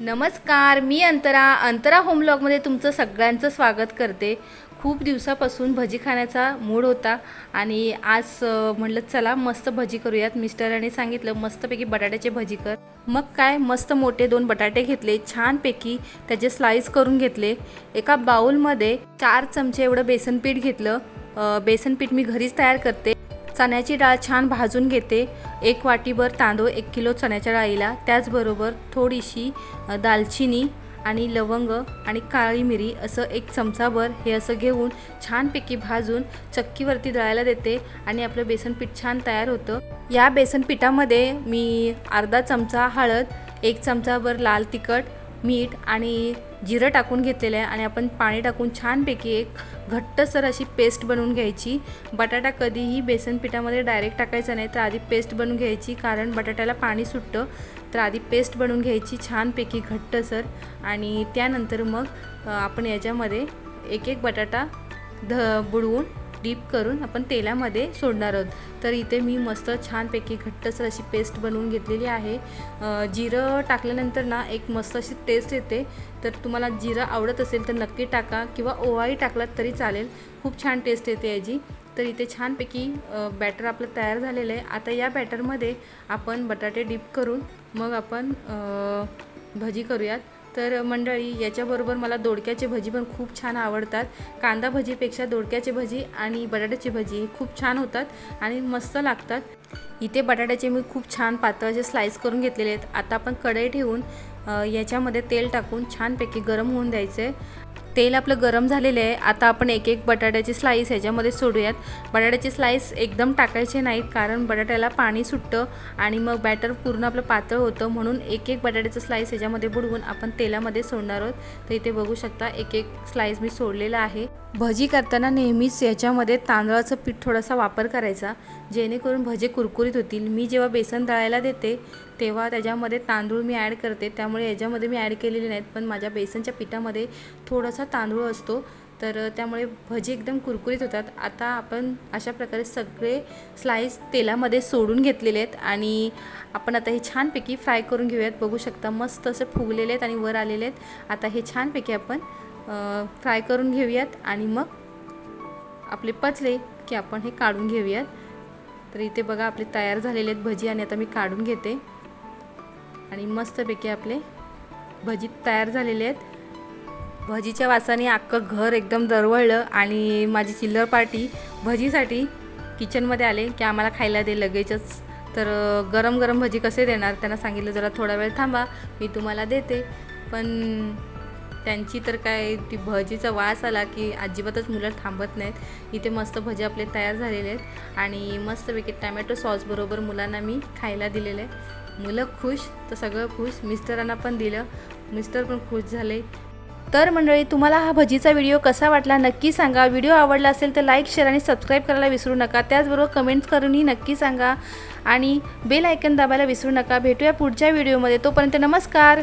नमस्कार मी अंतरा. अंतरा होम ब्लॉगमध्ये तुमचं सगळ्यांचं स्वागत करते. खूप दिवसापासून भजी खाण्याचा मूड होता आणि आज म्हणलं चला मस्त भजी करूयात. मिस्टरांनी सांगितलं मस्तपैकी बटाट्याचे भजी कर. मग काय मस्त मोठे दोन बटाटे घेतले छानपैकी त्याचे स्लाईस करून घेतले. एका बाउलमध्ये चार चमचे एवढं बेसन पीठ घेतलं. बेसन पीठ मी घरीच तयार करते. चण्याची डाळ छान भाजून घेते. एक वाटीभर तांदूळ एक किलो चण्याच्या डाळीला. त्याचबरोबर थोडीशी दालचिनी आणि लवंग आणि काळी मिरी असं एक चमचाभर हे असं घेऊन छानपैकी भाजून चक्कीवरती दळायला देते आणि आपलं बेसन पीठ छान तयार होतं. या बेसन पिठामध्ये मी अर्धा चमचा हळद एक चमचाभर लाल तिखट मीठ आणि जिरं टाकून घेतलेलं आहे आणि आपण पाणी टाकून छानपैकी एक घट्टसर अशी पेस्ट बनवून घ्यायची. बटाटा कधीही बेसन पिठामध्ये डायरेक्ट टाकायचा नाही तर आधी पेस्ट बनवून घ्यायची कारण बटाट्याला पाणी सुटतं तर आधी पेस्ट बनवून घ्यायची छानपैकी घट्टसर आणि त्यानंतर मग आपण याच्यामध्ये एक एक बटाटा ध बुडवून डीप करून आपण तेलामध्ये सोडणार आहोत. तर इथे मी मस्त छानपैकी घट्टसर अशी पेस्ट बनवून घेतलेली आहे. जिरं टाकल्यानंतर ना एक मस्त अशी टेस्ट येते. तर तुम्हाला जिरं आवडत असेल तर नक्की टाका किंवा ओवाही टाकलात तरी चालेल. खूप छान टेस्ट येते याची. तर इथे छानपैकी बॅटर आपलं तयार झालेलं आहे. आता या बॅटरमध्ये आपण बटाटे डीप करून मग आपण भजी करूयात. तर मंडळी याच्याबरोबर मला दोडक्याचे भजी पण खूप छान आवडतात. कांदा भजीपेक्षा दोडक्याचे भजी आणि बटाट्याची भजी हे खूप छान होतात आणि मस्त लागतात. इथे बटाट्याचे मी खूप छान पातळ असे स्लाईस करून घेतलेले आहेत. आता आपण कढई ठेवून याच्यामध्ये तेल टाकून छानपैकी गरम होऊन द्यायचं. आहे तेल आपलं गरम झालेलं आहे. आता आपण एक एक बटाट्याची स्लाईस ह्याच्यामध्ये सोडूयात. बटाट्याची स्लाईस एकदम टाकायचे नाहीत कारण बटाट्याला पाणी सुटतं आणि मग बॅटर पूर्ण आपलं पातळ होतं. म्हणून एक एक बटाट्याचं स्लाईस ह्याच्यामध्ये बुडवून आपण तेलामध्ये सोडणार आहोत. तर इथे बघू शकता एक एक स्लाईस मी सोडलेला आहे. भजी करताना नेहमीच याच्यामध्ये तांदळाचं पीठ थोडासा वापर करायचा. जेणेकरून भजे कुरकुरीत होतील. मी जेव्हा बेसन दळायला देते तेव्हा त्याच्यामध्ये तांदूळ मी ॲड करते. त्यामुळे याच्यामध्ये मी ॲड केलेले नाहीत. पण माझ्या बेसनच्या पिठामध्ये थोडासा तांदूळ असतो तर त्यामुळे भजी एकदम कुरकुरीत होतात. आता आपण अशा प्रकारे सगळे स्लाईस तेलामध्ये सोडून घेतलेले आहेत आणि आपण आता हे छानपैकी फ्राय करून घेऊयात. बघू शकता मस्त असं फुगलेले आहेत आणि वर आलेले आहेत. आता हे छानपैकी आपण फ्राय करून घेऊयात आणि मग आपले पचले की आपण हे काढून घेऊयात. तर इथे बघा आपले तयार झालेले आहेत भजी आणि आता मी काढून घेते. आणि मस्तपैकी आपले भजी तयार झालेले आहेत. भजीच्या वासाने अख्खं घर एकदम दरवळलं आणि माझी चिल्लर पार्टी भजीसाठी किचनमध्ये आले की आम्हाला खायला दे लगेचच. तर गरम गरम भजी कसे देणार त्यांना सांगितलं जरा थोडा वेळ थांबा मी तुम्हाला देते. पण त्यांची तर काय ती भजीचा वास आला की अजिबातच मुलं थांबत नाहीत. इथे मस्त भजी आपले तयार झालेले आहेत आणि मस्तपैकी टॅमॅटो सॉसबरोबर मुलांना मी खायला दिलेले. आहे मुलं खुश तर सगळं खुश. मिस्टरांना पण दिलं. मिस्टर पण खुश झाले. तर मंडळी तुम्हाला हा भजीचा व्हिडिओ कसा वाटला नक्की सांगा. व्हिडिओ आवडला असेल तर लाईक शेअर आणि सबस्क्राईब करायला विसरू नका. त्याचबरोबर कमेंट्स करूनही नक्की सांगा. आणि बेल आयकन दाबायला विसरू नका. भेटूया पुढच्या व्हिडिओमध्ये. तोपर्यंत नमस्कार.